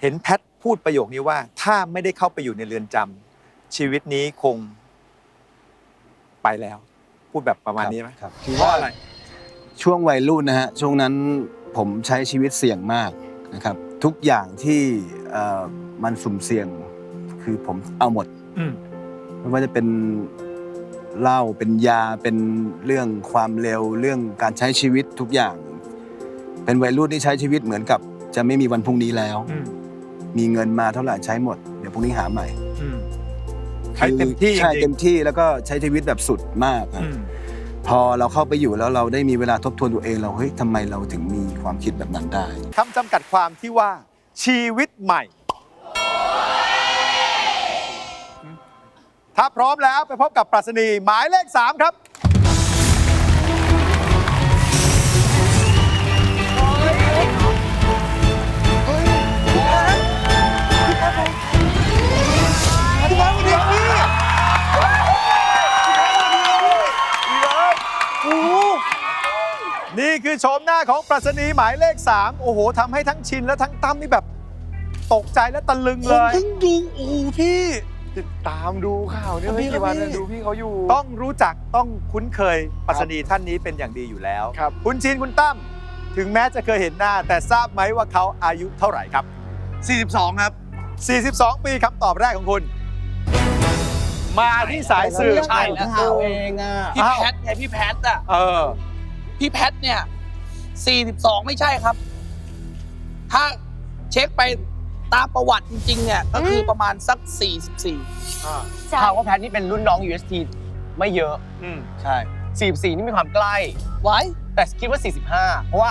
เห็นแพทพูดประโยคนี้ว่า ถ้าไม่ได้เข้าไปอยู่ในเรือนจำชีวิตนี้คงไปแล้ว พูดแบบประมาณนี้ไหมครับคือว่าอะไร ช่วงวัยรุ่นนะฮะช่วงนั้นผมใช้ชีวิตเสี่ยงมากนะครับ ทุกอย่างที่เอ่อมันสุ่มเสี่ยง คือผมเอาหมด อืม ไม่ว่าจะเป็นเหล้าเป็นยาเป็นเรื่องความเร็วเรื่องการใช้ชีวิตทุกอย่าง เป็นวัยรุ่นที่ใช้ชีวิตเหมือนกับ จะไม่มีวันพรุ่งนี้แล้ว อืม มีเงินมาเท่าไหร่ใช้หมด เดี๋ยวพรุ่งนี้หาใหม่อืม ใช้เต็มที่ใช่จริงๆ เต็มที่แล้วก็ใช้ชีวิตแบบสุดมากครับ อืม พอเราเข้าไปอยู่แล้วเราได้มีเวลาทบทวนตัวเองเราเฮ้ยทำไมเราถึงมีความคิดแบบนั้นได้ คำจำกัดความที่ว่า ชีวิตใหม่ ถ้าพร้อมแล้วไปพบกับปรัชนีหมายเลข 3 ครับ นี่คือโฉมหน้าของปรัชนีหมายเลข 3 โอ้โหทำให้ทั้งชินและทั้งตั้มนี่แบบ ตกใจและตะลึงผเลมย เพิ่งดูโอ้โหพี่ ติดตามดูข่าวเนี่ยครับไม่พี่กี่วันครับนะพี่ดูพี่เขาอยู่ ต้องรู้จักต้องคุ้นเคยปรัชนีท่านนี้เป็นอย่างดีอยู่แล้วครับ คุณชินคุณตั้มถึงแม้จะเคยเห็นหน้า แต่ทราบไหมว่าเขาอายุเท่าไหร่ครับ 42 ครับ 42 ปีคำตอบแรกของคุณ มาที่สายสืบใช่แล้ว ข่าวเองอะพี่อ้าว แพทไงพี่แพทอะ เออ พี่แพทเนี่ย42 ไม่ใช่ครับ ถ้าเช็คไปตามประวัติจริง ๆ เนี่ย ก็คือประมาณสัก 44ข่าวว่าแพทนี่เป็นรุ่นน้อง UST ไม่เยอะ อืม ใช่ 44 นี่มีความใกล้ ไว้ แต่คิดว่า 45 เพราะว่า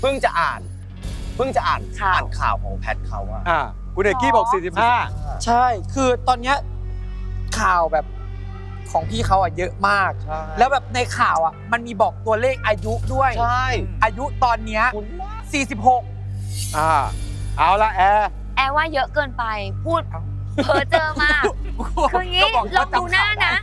เพิ่งจะอ่าน เพิ่งจะอ่านข่าว อ่านข่าวของแพทเขาอะอ่า คุณเอกกี้บอกใช่ คือตอนเนี้ยข่าวแบบ ของพี่เขาอะเยอะมาก ใช่แล้วแบบในข่าวอะมันมีบอกตัวเลขอายุด้วย ใช่อายุตอนเนี้ยคุณมาก46 45อ่าเอาละแอร์ แอร์ว่าเยอะเกินไปพูดเพ้อเจอมาก คืออย่างนี้ก็บอกลว่าองดูหน้านะ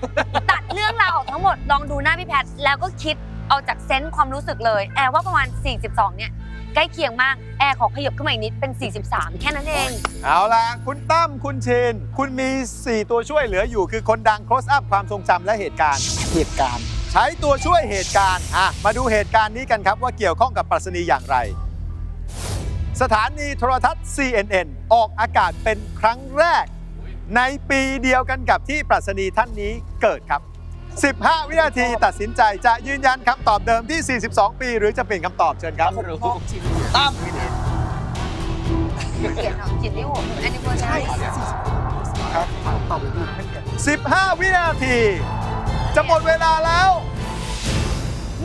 ตัดเรื่องราวออกทั้งหมดลองดูหน้าพี่แพทแล้วก็คิดเอาจากเซนส์ความรู้สึกเลย แอร์ว่าประมาณ 42 เนี่ย ใกล้เคียงมาก แอร์ขอขยับขึ้นมาอีกนิดเป็น 43 แค่นั้นเอง เอาละคุณตั้มคุณชินคุณมี 4 ตัวช่วยเหลืออยู่คือคนดัง close up ความทรงจำและเหตุการณ์ เหตุการณ์ ใช้ตัวช่วยเหตุการณ์อะมาดูเหตุการณ์นี้กันครับว่าเกี่ยวข้องกับปรัชนีอย่างไร สถานีโทรทัศน์ CNN ออกอากาศเป็นครั้งแรก ในปีเดียวกันกับที่ปรัชนีท่านนี้เกิดครับ 15 วินาทีตัดสินใจจะยืนยันคำตอบเดิมที่ 42 ปี หรือจะเปลี่ยนคำตอบเชิญครับ ตั้มเขียนเอาจิตลิโอแอนิเวอร์ซารี15 วินาที จะหมดเวลาแล้ว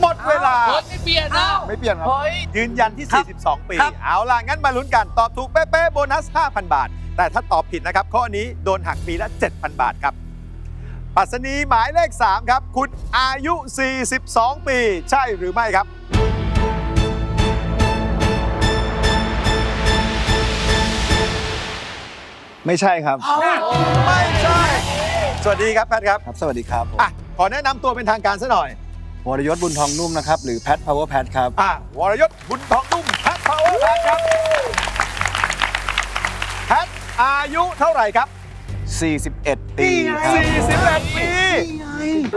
หมดเวลาเฮ้ยไม่เปลี่ยนนะไม่เปลี่ยนครับ เฮ้ย ยืนยันที่ 42 ปี ครับ เอาล่ะ งั้นมาลุ้นกัน ตอบถูกเป๊ะๆโบนัส 5,000 บาท แต่ถ้าตอบผิดนะครับ ข้อนี้โดนหักปีละ 7,000 บาทครับ ปัสนีหมายเลข 3 ครับ คุณอายุ 42 ปี ใช่หรือไม่ครับ ไม่ใช่ครับ ไม่ใช่ สวัสดีครับแพทครับครับ สวัสดีครับผมอะขอแนะนำตัวเป็นทางการซะหน่อย วรยศบุญทองนุ่มนะครับ หรือแพท power pat ครับ อะวรยศบุญทองนุ่มแพทพาวเวอร์แพทครับแพทอายุเท่าไหร่ครับ 41 ปีครับ41ปี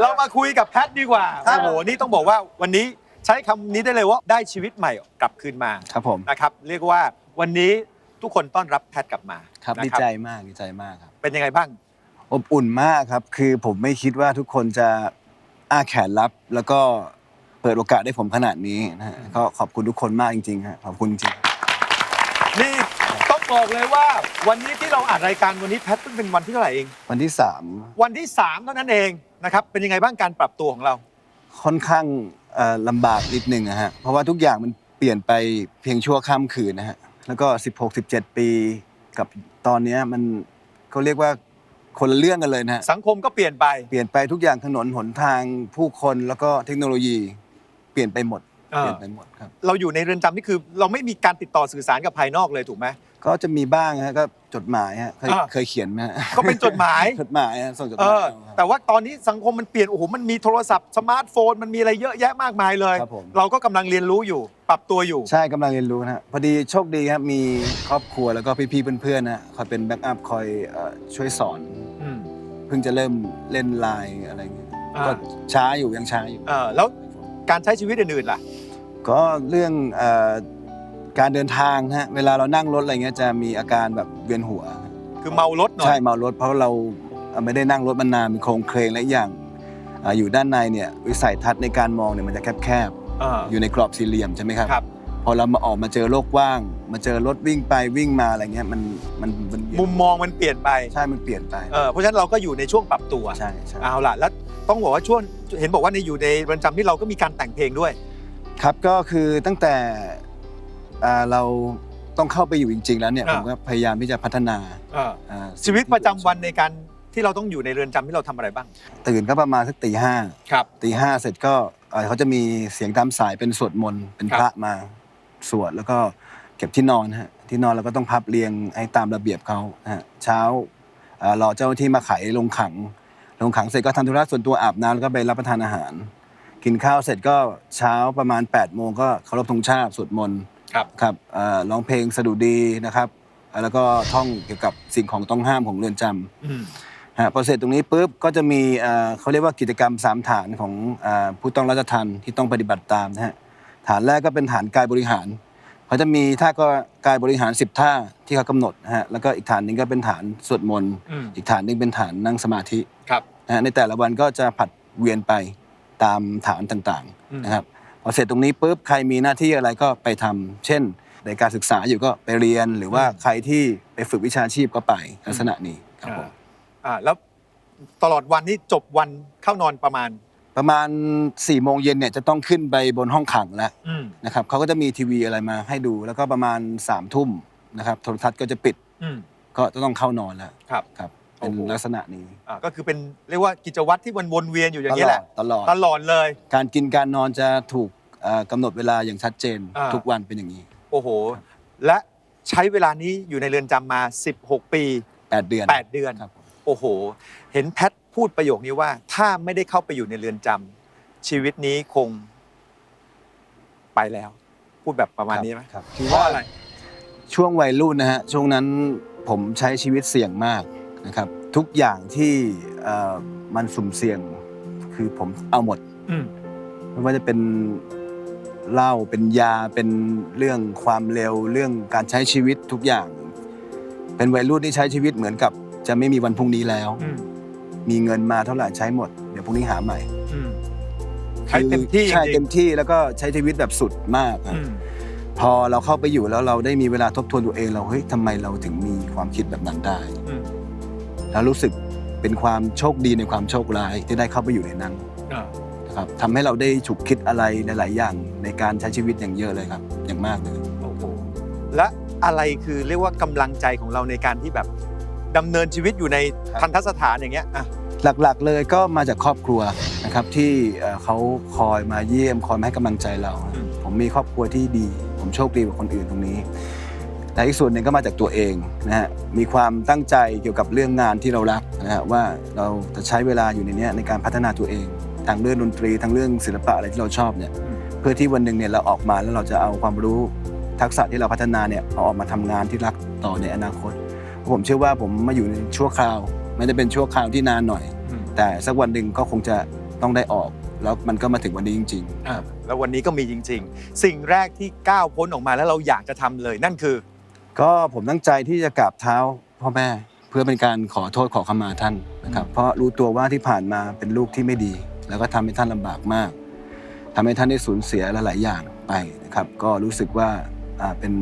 เรามาคุยกับแพทดีกว่าโอ้โหนี่ต้องบอกว่าวันนี้ใช้คำนี้ได้เลยว่าได้ชีวิตใหม่กลับคืนมาครับผมนะครับเรียกว่าวันนี้ทุกคนต้อนรับแพทกลับมาครับนะดีใจมากดีใจมากครับ เป็นยังไงบ้าง อบอุ่นมากครับ คือผมไม่คิดว่าทุกคนจะอ้าแขนรับแล้วก็เปิดโอกาสให้ผมขนาดนี้นะฮะก็ขอบคุณทุกคนมากจริงๆฮะขอบคุณจริงนี่ต้อง บอกเลยว่าวันนี้ที่เราอัดรายการวันนี้แพทเพิ่งเป็นวันที่เท่าไหร่เอง วันที่วันที่3เท่านั้นเองนะครับเป็นยังไงบ้างการปรับตัวของเรา3ค่อนข้างเอ่อลำบากนิดนึงนะฮะเพราะว่าทุกอย่างมันเปลี่ยนไปเพียงชั่วข้ามคืนนะฮะแล้วก็ 16-17 ปีกับตอนเนี้ยมันเขาเรียกว่าคนละเรื่องกันเลยนะฮะสังคมก็เปลี่ยนไป เปลี่ยนไปทุกอย่างถนนหนทางผู้คนแล้วก็เทคโนโลยีเปลี่ยนไปหมดอ่าเปลี่ยนไปหมดครับ เราอยู่ในเรือนจำนี่คือ เราไม่มีการติดต่อสื่อสารกับภายนอกเลยถูกไหม ก็จะมีบ้างฮะก็จดหมายฮะเคยอ่า เคยเขียนไหมฮะก็เป็นจดหมาย จดหมายฮะส่งจดหเอมายอเอาแต่ว่าตอนนี้สังคมมันเปลี่ยนโอ้โหมันมีโทรศัพท์สมาร์ทโฟนมันมีอะไรเยอะแยะมากมายเลย ครับผม เราก็กำลังเรียนรู้อยู่ ปรับตัวอยู่ ใช่กำลังเรียนรู้นะฮะพอดีโชคดีครับมีครอบครัวแล้วก็พี่ๆเพื่อนๆนะคอยเป็นแบ็กอัพคอยเอ่อช่วยสอน อืม เพิ่งจะเริ่มเล่นไลน์อะไรอย่างเงี้ยอ่า ก็ช้าอยู่ยังช้าอยู่ เออแล้วการใช้ชีวิตอื่นๆล่ะ ก็เรื่องเอ่อ การเดินทางนะฮะเวลาเรานั่งรถอะไรเงี้ยจะมีอาการแบบเวียนหัว คือเมารถหน่อยใช่เมารถเพราะเราไม่ได้นั่งรถมานานเป็นโครงเคลงและอีกอย่างอ่าอยู่ด้านในเนี่ยวิสัยทัศน์ในการมองเนี่ยมันจะแคบเออๆอยู่ในกรอบสี่เหลี่ยมใช่ไหมครับครับพอเรามาออกมาเจอโลกกว้าง มาเจอรถวิ่งไปวิ่งมาอะไรเงี้ยมันมันมันมุมมองมันเปลี่ยนไปใช่มันเปลี่ยนไปเออเพราะฉะนั้นเราก็อยู่ในช่วงปรับตัวใช่ใช่เอาล่ะแล้วต้องบอกว่าช่วงเห็นบอกว่าในอยู่ในเรือนจำที่เราก็มีการแต่งเพลงด้วย ครับก็คือตั้งแต่ อ่าเราต้องเข้าไปอยู่จริง ๆ แล้วเนี่ยอ่า ผมก็พยายามที่จะพัฒนาเอออ่าชีวิตประจำวันในการที่เราต้องอยู่ในเรือนจำที่เราทำอะไรบ้างตื่นก็ประมาณสักตีห้าครับ ตีห้าเสร็จก็เอ่อเขาจะมีเสียงตามสายเป็นสวดมนต์เป็นครับพระมาสวดแล้วก็เก็บที่นอนฮะที่นอนเราก็ต้องพับเรียงให้ตามระเบียบเขานะฮะเช้าเอ่อรอเจ้าหน้าที่มาไขลงขังลงขังเสร็จก็ทำธุระส่วนตัวอาบน้ำแล้วก็ไปรับประทานอาหาร กินข้าวเสร็จก็เช้าประมาณ8ปดโมงก็เคารพธงชาติสวดมนต์ ครับครับเอ่อร้องเพลงสดุดีนะครับเอ่อแล้วก็ท่องเกี่ยวกับสิ่งของต้องห้ามของเรือนจำอืมฮะพอเสร็จตรงนี้ปุ๊บก็จะมีเอ่อเขาเรียกว่ากิจกรรม3ฐานของเอ่อผู้ต้องราชทัณฑ์ที่ต้องปฏิบัติตามนะฮะฐานแรกก็เป็นฐานกายบริหารเขาจะมีท่าก็กายบริหาร 10 ท่าที่เขากำหนดนะฮะแล้วก็อีกฐานหนึงก็เป็นฐานสวดมนต์อืมอีกฐานหนึงเป็นฐานนั่งสมาธิครับนะฮะในแต่ละวันก็จะผัดเวียนไปตามฐานต่างอืมๆนะครับ พอเสร็จตรงนี้ปุ๊บใครมีหน้าที่อะไรก็ไปทำเช่น ในการศึกษาอยู่ก็ไปเรียนหรือว่าใครที่ไปฝึกวิชาชีพก็ไปลักษณะนี้ครับผมอ่าแล้วตลอดวันนี้จบวันเข้านอนประมาณ ประมาณ4ี่โมงเย็นเนี่ยจะต้องขึ้นไปบนห้องขังแล้วอืมนะครับเขาก็จะมีทีวีอะไรมาให้ดูแล้วก็ประมาณ3ามทุ่มนะครับโทรทัศน์ก็จะปิดอืมก็จะต้องเข้านอนแล้วครับครับ เป็นโอ้โหลักษณะนี้อ่าก็คือเป็นเรียกว่ากิจวัตรที่มันวนเวียนอยู่อย่างนี้แหละตลอดตลอดเลย การกินการนอนจะถูกเอ่อกำหนดเวลาอย่างชัดเจนอ่าทุกวันเป็นอย่างนี้ โอ้โห และใช้เวลานี้อยู่ในเรือนจำมา 16 ปี 8 เดือน 8 เดือนครับผมโอ้โห เห็นแพทพูดประโยคนี้ว่า ถ้าไม่ได้เข้าไปอยู่ในเรือนจำชีวิตนี้คง ไปแล้ว พูดแบบประมาณนี้ไหมครับเพราะอะไรช่วงวัยรุ่นนะฮะช่วงนั้นผมใช้ชีวิตเสี่ยงมาก นะครับทุกอย่างที่เอ่อมันสุ่มเสี่ยงคือผมเอาหมดอืมไม่ว่าจะเป็นเหล้าเป็นยาเป็นเรื่องความเร็วเรื่องการใช้ชีวิตทุกอย่าง เป็นวัยรุ่นที่ใช้ชีวิตเหมือนกับ จะไม่มีวันพรุ่งนี้แล้วอืมมีเงินมาเท่าไหร่ใช้หมด เดี๋ยวพรุ่งนี้หาใหม่อืมใช้เต็มที่ใช่จริงๆเต็มที่แล้วก็ใช้ชีวิตแบบสุดมากอะอืมพอเราเข้าไปอยู่แล้วเราได้มีเวลาทบทวนตัวเองเราเฮ้ยทำไมเราถึงมีความคิดแบบนั้นได้อืม แล้วรู้สึกเป็นความโชคดีในความโชคร้ายที่ได้เข้าไปอยู่ในนั้นอ่านะครับทำให้เราได้ฉุกคิดอะไรหลาย ๆ อย่างในการใช้ชีวิตอย่างเยอะเลยครับ อย่างมากเลยโอ้โหและอะไรคือเรียกว่ากำลังใจของเราในการที่แบบดำเนินชีวิตอยู่ในทันทสถานอย่างเงี้ยอะหลักๆเลยก็มาจากครอบครัวนะครับที่เอ่อเขาคอยมาเยี่ยมคอยมาให้กำลังใจเราอืมผมมีครอบครัวที่ดี ผมโชคดีกว่าคนอื่นตรงนี้ แต่อีกส่วนหนึ่งก็มาจากตัวเองนะฮะมีความตั้งใจเกี่ยวกับเรื่องงานที่เรารักนะฮะว่าเราจะใช้เวลาอยู่ในเนี้ยในการพัฒนาตัวเองทางเรื่องดนตรีทางเรื่องศิลปะอะไรที่เราชอบเนี่ยเพื่อที่วันหนึ่งเนี่ยเราออกมาแล้วเราจะเอาความรู้ทักษะที่เราพัฒนาเนี่ยเอาออกมาทำงานที่รักต่อในอนาคต ผมเชื่อว่าผมมาอยู่ในชั่วคราว ไม่ได้เป็นชั่วคราวที่นานหน่อยอืมแต่สักวันหนึ่งก็คงจะต้องได้ออกแล้วมันก็มาถึงวันนี้จริงอะแล้ววันนี้ก็มีจริง ๆ สิ่งแรกที่ก้าวพ้นออกมาแล้วเราอยากจะทำเลย นั่นคือๆ ก็ผมตั้งใจที่จะกราบเท้าพ่อแม่เพื่อเป็นการขอโทษขอขมาท่านนะครับ เพราะรู้ตัวว่าที่ผ่านมาเป็นลูกที่ไม่ดี แล้วก็ทำให้ท่านลำบากมากทำให้ท่านได้สูญเสียหลายๆอย่างไปนะครับ ก็รู้สึกว่าอ่าเป็น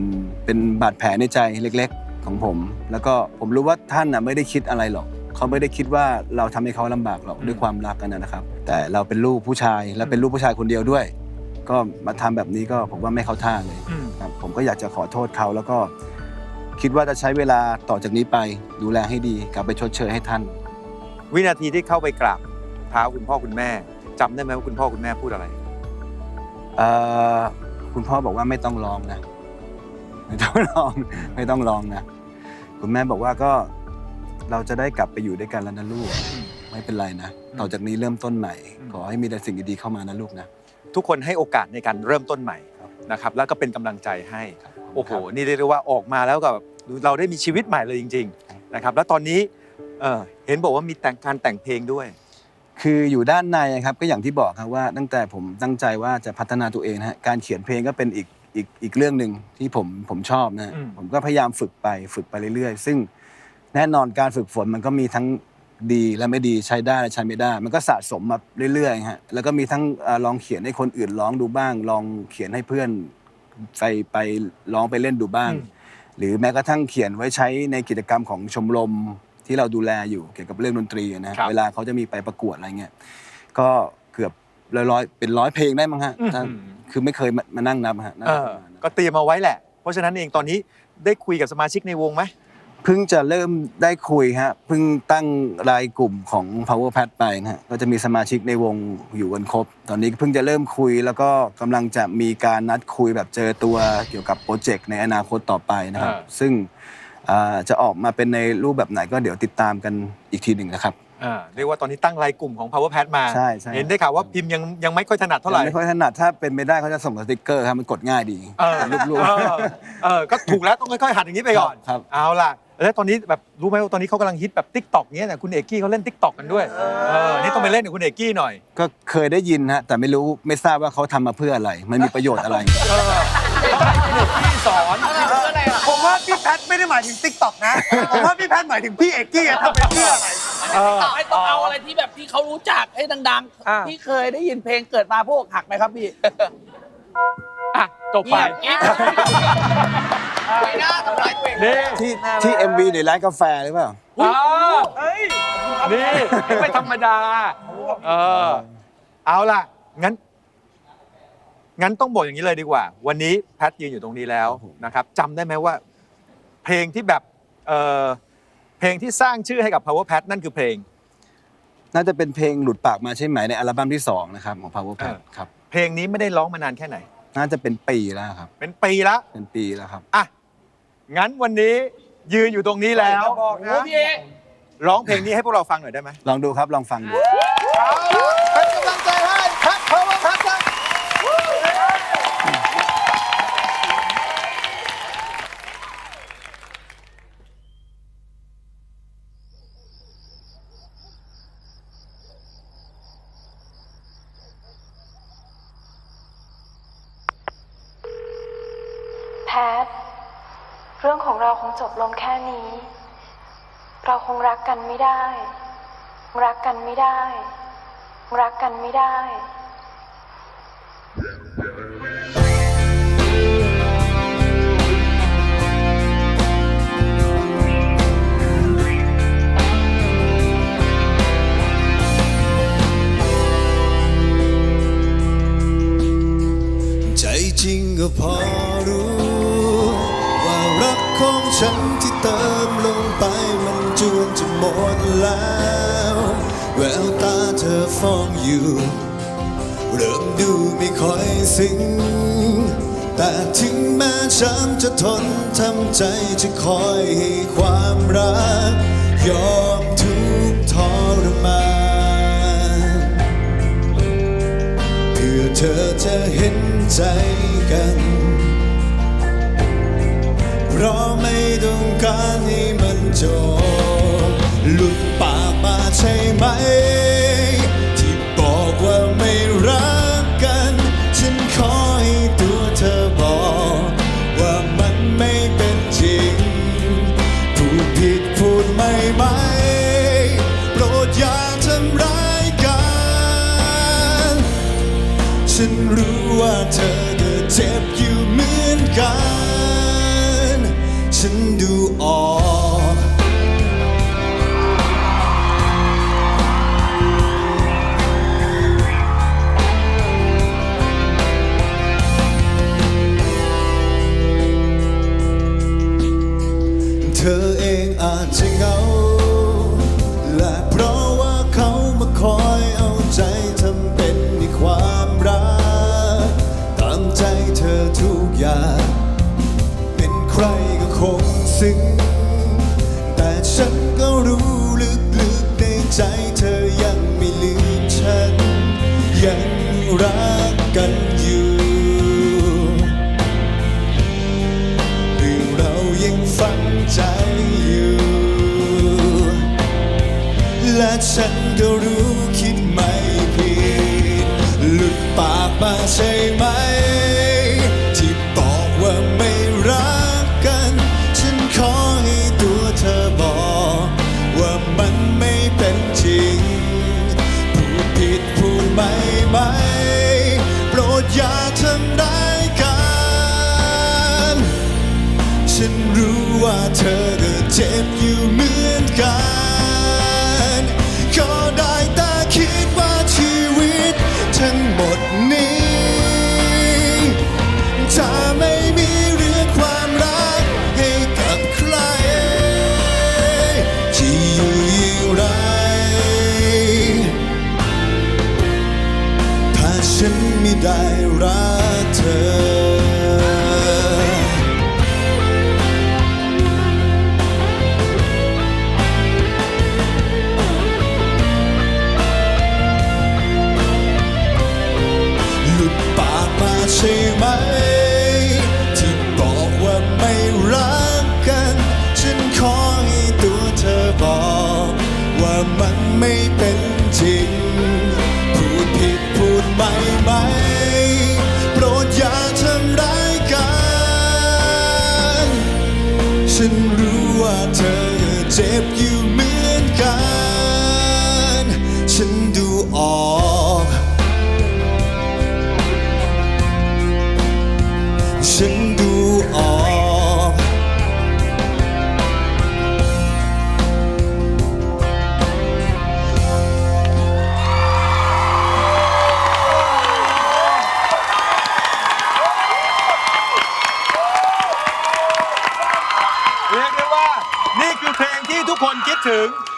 เป็นบาดแผลในใจเล็ก ๆ ของผม แล้วก็ผมรู้ว่าท่านน่ะไม่ได้คิดอะไรหรอกเขาไม่ได้คิดว่าเราทำให้เขาลำบากหรอกอืมด้วยความรักกันนะครับ แต่เราเป็นลูกผู้ชายและเป็นลูกผู้ชายคนเดียวด้วย ก็มาทำแบบนี้ก็ผมว่าไม่เข้าท่าเลยอืมครับผมก็อยากจะขอโทษเขาแล้วก็ คิดว่าจะใช้เวลาต่อจากนี้ไปดูแลให้ดีกลับไปชดเชยให้ท่าน วินาทีที่เข้าไปกราบเท้าคุณพ่อคุณแม่จำได้ไหมว่าคุณพ่อคุณแม่พูดอะไร เอ่อคุณพ่อบอกว่าไม่ต้องร้องนะ ไม่ต้องลอง ไม่ต้องลองนะ คุณแม่บอกว่าก็เราจะได้กลับไปอยู่ด้วยกันแล้วนะลูก ไม่เป็นไรนะ ต่อจากนี้เริ่มต้นใหม่ขอให้มีแต่สิ่งดีๆเข้ามานะลูกนะ ทุกคนให้โอกาสในการเริ่มต้นใหม่นะครับ แล้วก็เป็นกำลังใจให้ โอ้โหนี่เรียกได้ว่าออกมาแล้วกับเราได้มีชีวิตใหม่เลยจริงๆนะครับแล้วตอนนี้เอ่อเห็นบอกว่ามีแต่งการแต่งเพลงด้วย คืออยู่ด้านในครับก็อย่างที่บอกครับว่าตั้งแต่ผมตั้งใจว่าจะพัฒนาตัวเองนะฮะการเขียนเพลงก็เป็นอีกอีกอีกเรื่องหนึ่งที่ผมผมชอบนะฮะอืม ผมก็พยายามฝึกไปฝึกไปเรื่อยๆ ซึ่งแน่นอนการฝึกฝนมันก็มีทั้งดีและไม่ดีใช้ได้และใช้ไม่ได้ มันก็สะสมมาเรื่อยๆฮะแล้วก็มีทั้งเอ่อลองเขียนให้คนอื่นร้องดูบ้าง ลองเขียนให้เพื่อน ไปไปร้องไปเล่นดูบ้าง หรือแม้กระทั่งเขียนไว้ใช้ในกิจกรรมของชมรมที่เราดูแลอยู่เกี่ยวกับเรื่องดนตรีนะฮะครับเวลาเขาจะมีไปประกวดอะไรเงี้ยก็เกือบร้อยๆเป็นร้อยเพลงได้มั้งฮะถ้าอืมคือไม่เคยมามานั่งนับฮะน่าเอจะอประมาณนั้นก็เตรียมมาไว้แหละ เพราะฉะนั้นเองตอนนี้ได้คุยกับสมาชิกในวงไหม เพิ่งจะเริ่มได้คุยฮะเพิ่งตั้งรายกลุ่มของ Power Pad ไปนะฮะก็จะมีสมาชิกในวงอยู่กันครบ ตอนนี้เพิ่งจะเริ่มคุยแล้วก็กำลังจะมีการนัดคุยแบบเจอตัวเกี่ยวกับโปรเจกต์ในอนาคตต่อไปนะครับ อ่า ซึ่งอ่าจะออกมาเป็นในรูปแบบไหนก็เดี๋ยวติดตามกันอีกทีหนึ่งนะครับ อ่าเรียกว่าตอนนี้ตั้งรายกลุ่มของ Power Pad มา ใช่ใช่ เห็นได้ข่าวว่าพิมพ์ยังยังไม่ค่อยถนัดเท่าไหร่ไม่ค่อยถนัดถ้าเป็นไม่ได้เขาจะส่งสติกเกอร์ครับมันกดง่ายดี เออรูปเออเออก็ถูกแล้วต้องค่อยๆหัดอย่างนี้ไปก่อน ครับเอาล่ะ แล้วตอนนี้แบบรู้ไหมว่าตอนนี้เขากำลังฮิตแบบทิกตอกเนี้ยนะคุณเอกกี้เขาเล่นทิกตอกกันด้วยเออนี่ต้องไปเล่นกับคุณเอกกี้หน่อยก็เคยได้ยินฮะแต่ไม่รู้ไม่ทราบว่าเขาทำมาเพื่ออะไร มันมีประโยชน์อะไรเออคุณเอกกี้สอนผมว่าพี่แพทไม่ได้หมายถึงติ๊กต็อกนะ ผมว่าพี่แพทหมายถึงพี่เอกกี้อะทำไปเพื่ออะไร เออ ไม่ต้องเอาอะไรที่แบบที่เขารู้จักให้ดังอ่า ๆ ที่เคยได้ยินเพลงเกิดมาพวกหักไหมครับพี่อะจบไป เงียบกิ๊บ ไม่น่าทำร้ายตัวเองนี่ที่ที่ MV ในร้านกาแฟหรือเปล่าอ่านี่ไม่ธรรมดา เออ เอาล่ะ งั้น งั้นต้องบอกอย่างนี้เลยดีกว่า วันนี้แพทยืนอยู่ตรงนี้แล้วครับผมนะครับจำได้ไหมว่า เพลงที่แบบเออเพลงที่สร้างชื่อให้กับ Power Pad นั่นคือเพลง น่าจะเป็นเพลงหลุดปากมาใช่ไหมในอัลบั้มที่2นะครับของ Power Pad เออครับ เพลงนี้ไม่ได้ร้องมานานแค่ไหน น่าจะเป็นปีแล้วครับ เป็นปีละเป็นปีแล้วครับ อะ งั้นวันนี้ยืนอยู่ตรงนี้แล้วโอ้พี่เอร้องเพลงนี้ให้พวกเราฟังหน่อยได้ไหม ลองดูครับ ลองฟังดู เอาล่ะเป็นกำลังใจให้แพท Power Pad ครับ แพท เรื่องของเราคงจบลงแค่นี้ เราคงรั กกันไม่ได้ รักกันไม่ได้ รักกันไม่ได้ใจจริงก็พอรู้ ว่ารักของฉันที่เติมลงไป มันจวนจะหมดแล้วแววตาเธอฟ้องอยู่ เริ่มดูไม่ค่อยสิงแต่ถึงแม้ฉันจะทนทำใจจะคอยให้ความรัก ยอมทุกทรมานเพื่อเธอจะเห็นใจกัน เพราะไม่ต้องการให้มันจบหลุดปากมาใช่ไหม ที่บอกว่าไม่รักกัน ฉันขอให้ตัวเธอบอก ว่ามันไม่เป็นจริงพูดผิดพูดไม่ไหม โปรดอย่าทำร้ายกัน ฉันรู้ว่าเธอ รักตามใจเธอทุกอย่างเป็นรก็คงซึ้งแต่ฉันก็รู้ลึกๆในใจเธอยังไม่ลืมฉัน ยังรักกันอยู่หรือเรายังฝังใจอยู่ และฉันก็รู้คิดไม่ผิดหลุดปากมาใช่ไหม เธอ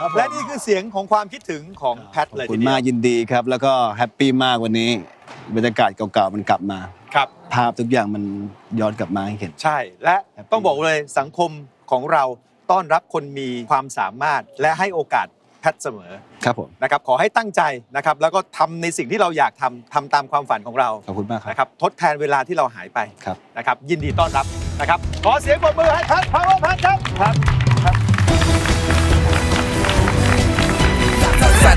ครับผม และนี่คือเสียงของความคิดถึงของแพทขเลอบยคุทีณเดียมาวกยินดีครับ แล้วก็แฮปปี้มากวันนี้บรรยากาศเก่าๆมันกลับมา ครับ ภาพทุกอย่างมันย้อนกลับมาให้เห็น ใช่และแฮปปี้ต้องบอกเลยสังคมของเราต้อนรับคนมีความสามารถและให้โอกาสแพทเสมอครับผม นะครับขอให้ตั้งใจนะครับ แล้วก็ทำในสิ่งที่เราอยากทำทำตามความฝันของเราขอบคุณมากครับ นะครับทดแทนเวลาที่เราหายไปครับ นะครับ ยินดีต้อนรับนะครับ ขอเสียงปรบมือให้แพทพาวเวอร์แพทครับครับ